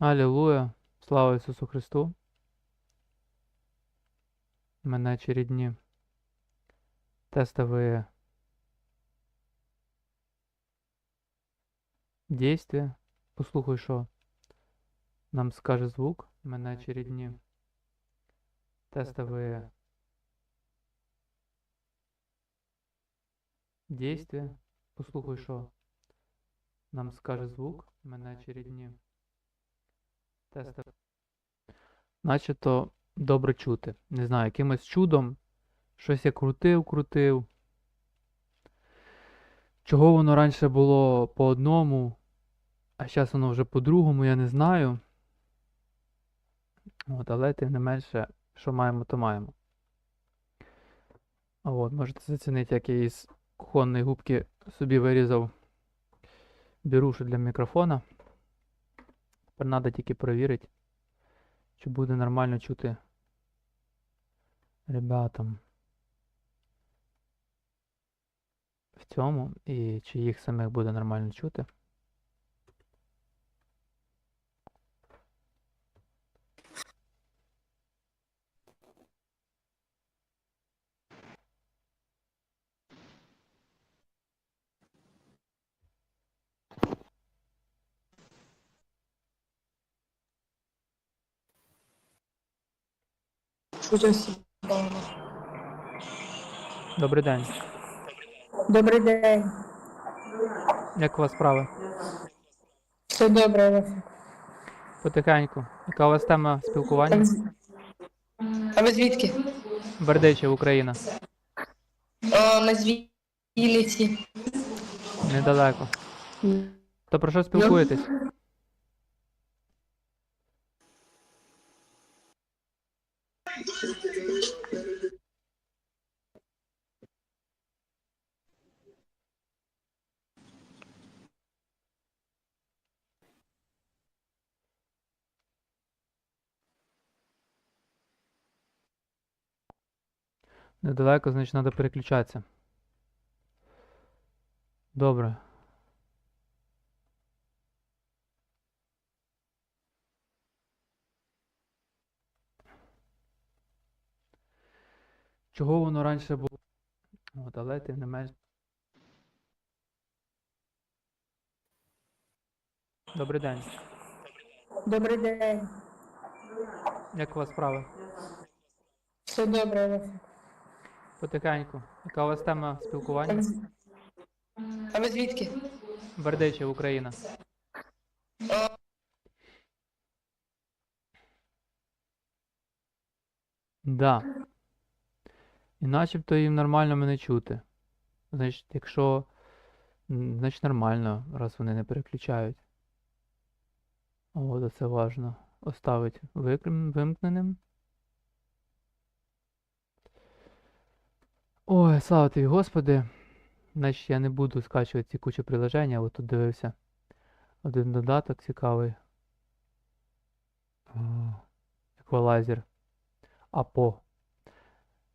Алілуя! Слава Ісусу Христу! Мене очередні тестовые действия. Послухай, що нам скаже звук. Мене очередні тестовые действия. Послухай, що нам скаже звук. Мене очередні тестові. Начебто добре чути. Не знаю, якимось чудом щось я крутив, крутив. Чого воно раніше було по одному, а зараз воно вже по-другому, я не знаю. От, але тим не менше, що маємо, то маємо. От, можете зацінити, як я із кухонної губки собі вирізав беруші для мікрофона. Тепер треба тільки перевірити, чи буде нормально чути ребятам в цьому, і чи їх самих буде нормально чути. Добрий день. Добрий день. Як у вас справи? Все добре, Олег. Потихеньку. Яка у вас тема спілкування? А ви звідки? Бердичів, Україна. А, на Звіліці. Недалеко. То про що спілкуєтесь? Недалеко, значить, треба переключатися. Добре. Чого воно раніше було? От, але тим не менш. Добрий день. Добрий день. Як у вас справи? Все добре, Олег. Потихеньку. Яка у вас тема спілкування? А ви звідки? Бердичів, Україна. Да. І начебто їм нормально мене чути. Значить, якщо. Значить нормально, раз вони не переключають. О, це важно. Оставить викрим- вимкненим. Ой, слава тобі, Господи. Значить, я не буду скачувати ці кучу приложень, а тут дивився. Один додаток цікавий. Еквалайзер. АПО.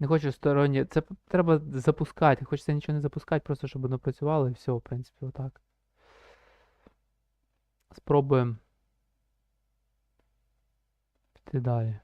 Не хочу сторонні. Це треба запускати. Хочеться нічого не запускати, просто щоб воно працювало і все, в принципі, отак. Спробуємо. Піти далі.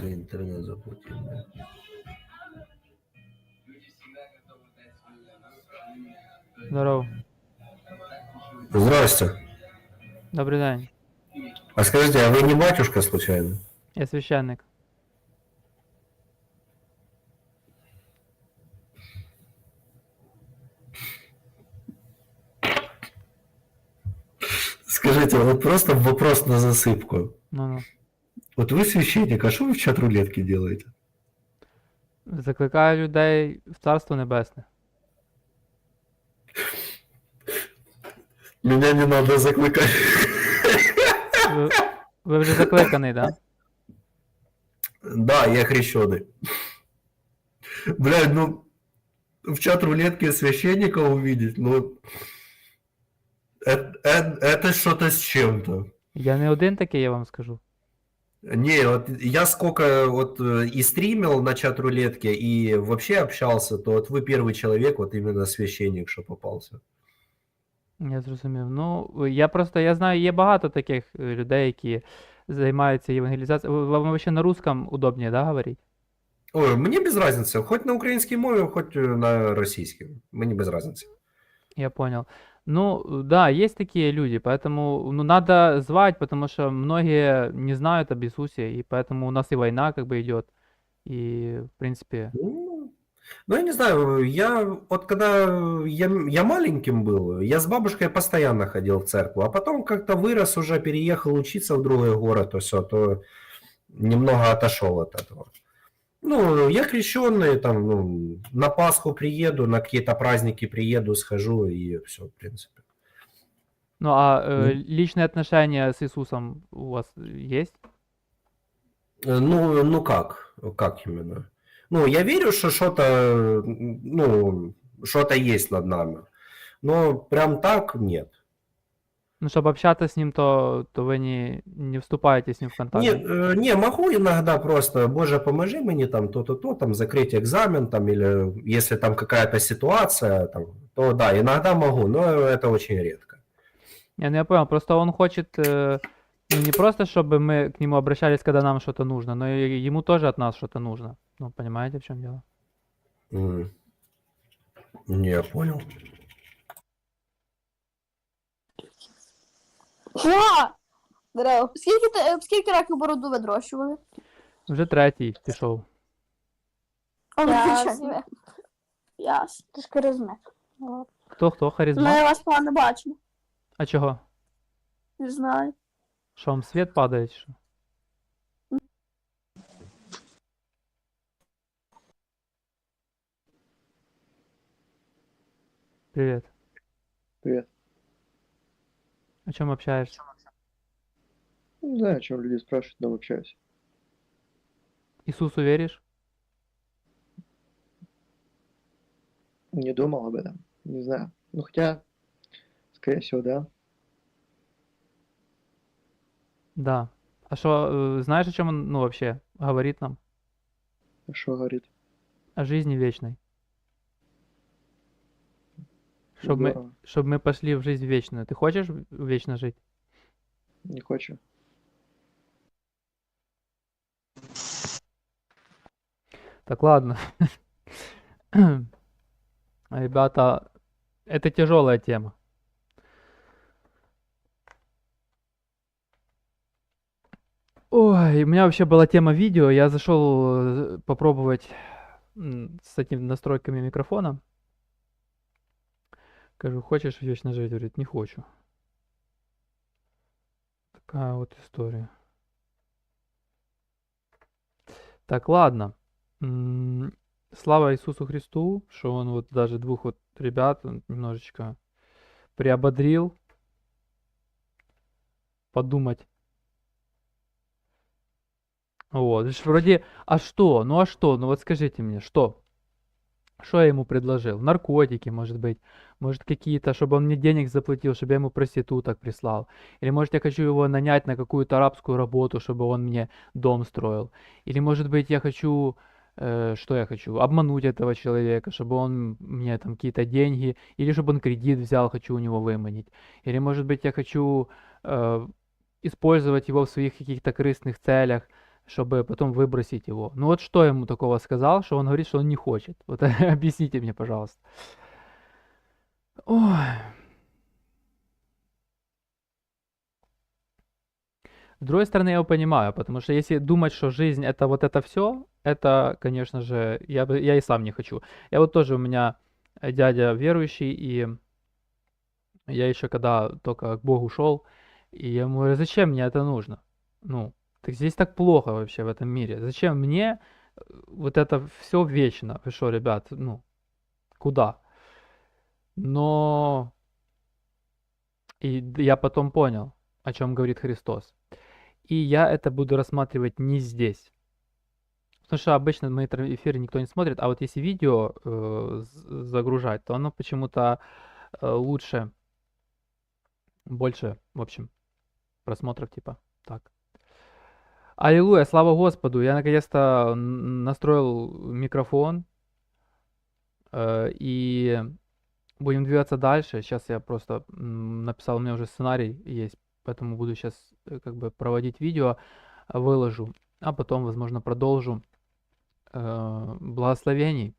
За интернет заплатил. да. Здорово. Здрасте. Добрий день. А скажите, а вы не батюшка случайно? Я священник. Скажите, вот просто вопрос на засыпку. Ну-ну. Вот вы священник, а что вы в чат рулетки делаете? Закликаю людей в Царство Небесне. Меня не надо закликать. Ви, ви вже закликаний, так? Да? Да, я крещеный. Блядь, ну в чат рулетки священника увидеть, ну... Это, это что-то с чем-то. Я не один такий, я вам скажу. Не, вот я сколько вот э, и стримил на чат рулетке, и вообще общался, то вот вы первый человек, вот именно священник, що попався. Я зрозумів. Ну, я просто я знаю, є багато таких е, людей, які займаються євангелізацією. Ви- Вам вообще на русском удобнее, да, говорить? Ой, мені без разницы, хоть на українській мові, хоть е, на російській. Мені без разницы. Я понял. Ну, да, есть такие люди, поэтому, ну, надо звать, потому что многие не знают об Иисусе, и поэтому у нас и война как бы идет. И, в принципе, Ну, ну, я не знаю, я вот когда я, я маленьким был, я с бабушкой постоянно ходил в церковь, а потом как-то вырос, уже переехал учиться в другой город, то все, то немного отошел от этого. Ну, я крещенный, там, ну, на Пасху приеду, на какие-то праздники приеду, схожу, и все, в принципе. ну, а э, личные отношения с Иисусом у вас есть? Э, Ну, ну как? Как именно? Ну, я верю, что что-то, ну, что-то есть над нами. Но прям так нет. Ну, чтобы общаться с ним, то, то вы не, не вступаете с ним в контакт? Не, э, не, могу иногда просто, боже, поможи мне там то-то, то, там закрыть экзамен, там, или если там какая-то ситуация, там, то да, иногда могу, но это очень редко. Я, ну, я понял, просто он хочет, э, ну, не просто, чтобы мы к нему обращались, когда нам что-то нужно, но и ему тоже от нас что-то нужно. Ну, понимаете, в чем дело? М. Не, я понял. О! Дерево. Скільки, ти- е, скільки років бороду відрощували? Вже третій пішов. Ясно. Ясно. Ти ж харизмет. Хто хто? Ми Харизма? вас погано бачимо. А чого? Не знаю. Що вам світ падає, чи що? Привет. Привет. О чем общаешься? Не знаю, о чем люди спрашивают, но общаюсь. Иисусу веришь? Не думал об этом. Не знаю. Ну, хотя, скорее всего, да. Да. А что, знаешь, о чем он, ну, вообще говорит нам? А Что говорит? О жизни вечной. Чтобы мы, Здорово. чтоб мы пошли в жизнь вечную. Ты хочешь вечно жить? Не хочу. Так, ладно. Ребята, это тяжелая тема. Ой, у меня вообще была тема видео, я зашел э, попробовать с этими настройками микрофона. Кажу, хочешь вечно жить? Говорит, не хочу. Такая вот история. Так, ладно. Слава Иисусу Христу, что он вот даже двух вот ребят немножечко приободрил подумать. Вот, вроде, а что? Ну а что? Ну вот скажите мне, что? Что я ему предложил? Наркотики, может быть. Может какие-то, чтобы он мне денег заплатил, чтобы я ему проституток прислал. Или может я хочу его нанять на какую-то арабскую работу, чтобы он мне дом строил. Или может быть я хочу, э, что я хочу? Обмануть этого человека, чтобы он мне там какие-то деньги, или чтобы он кредит взял, хочу у него выманить. Или может быть я хочу э, использовать его в своих каких-то корыстных целях, чтобы потом выбросить его. Ну вот что ему такого сказал, что он говорит, что он не хочет. Вот объясните мне, пожалуйста. Ой. С другой стороны, я его понимаю, потому что если думать, что жизнь это вот это все, это, конечно же, я, я и сам не хочу. Я вот тоже у меня дядя верующий, и я еще когда только к Богу шел, и я ему говорю, зачем мне это нужно? Ну, так здесь так плохо вообще в этом мире. Зачем мне э, вот это все вечно? Вы что, ребят, ну, куда? Но и я потом понял, о чем говорит Христос. И я это буду рассматривать не здесь. Потому что обычно мои эфиры никто не смотрит, а вот если видео э, загружать, то оно почему-то э, лучше, больше, в общем, просмотров типа. Так. Аллилуйя, слава Господу! Я наконец-то настроил микрофон. э, и будем двигаться дальше. Сейчас я просто написал, у меня уже сценарий есть, поэтому буду сейчас как бы проводить видео, э, выложу, а потом, возможно, продолжу. Э, благословений.